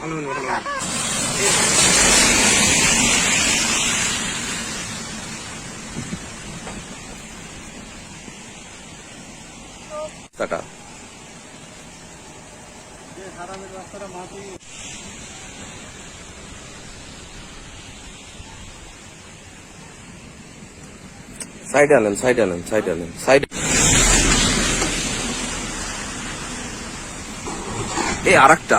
ভালো ভালো সাইড আলেন সাইড আলেন সাইড আলেন সাইড। এই আর একটা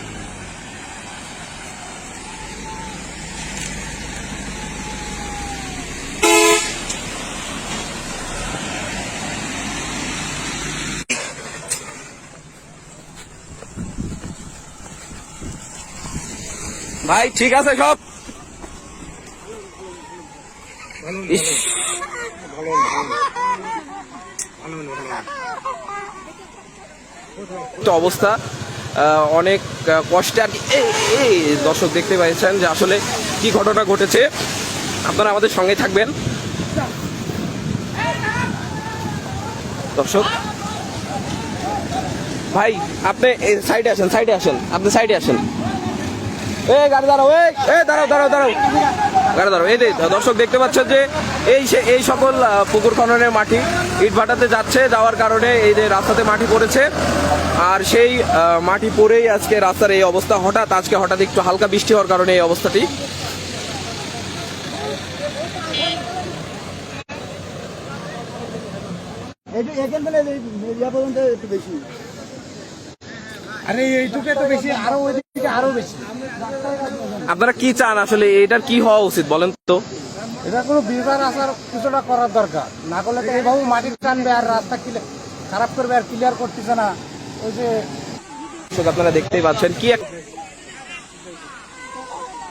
ভাই, ঠিক আছে সব? অবস্থা অনেক কষ্টে আর এই দর্শক দেখতে পাচ্ছেন যে আসলে কি ঘটনা ঘটেছে। আপনারা আমাদের সঙ্গে থাকবেন। দর্শক। ভাই, আপনি সাইডে আসেন সাইডে আসেন, আপনি সাইডে আসেন। এ গাড়ি দাঁড়াও এই এ দাঁড়াও দাঁড়াও দাঁড়াও। গাড়ি দাঁড়াও এই দর্শক দেখতে পাচ্ছেন যে এই সে এই সকল পুকুর খননের মাটি ইট ভাটাতে যাচ্ছে যাওয়ার কারণে এই যে রাস্তাতে মাটি পড়েছে। আর সেই মাটি পড়েই আজকে রাস্তার এই অবস্থা। হঠাৎ আজকে হঠাৎ একটু হালকা বৃষ্টি হওয়ার কারণে এই অবস্থাটি। এখান থেকে একটু বেশি। আরে এইটুকু তো বেশি আরও ওইদিকে আরও বেশি। আপনারা কি চান আসলে? এটার কি হওয়া উচিত বলেন তো? এটা কোনো বিবার আসার কিছুটা করার দরকার। না করলে তো এইভাবে মাটি টানবে আর রাস্তা খারাপ করবে আর ক্লিয়ার করতেছে না। ওই যে আপনারা দেখতেই পাচ্ছেন কি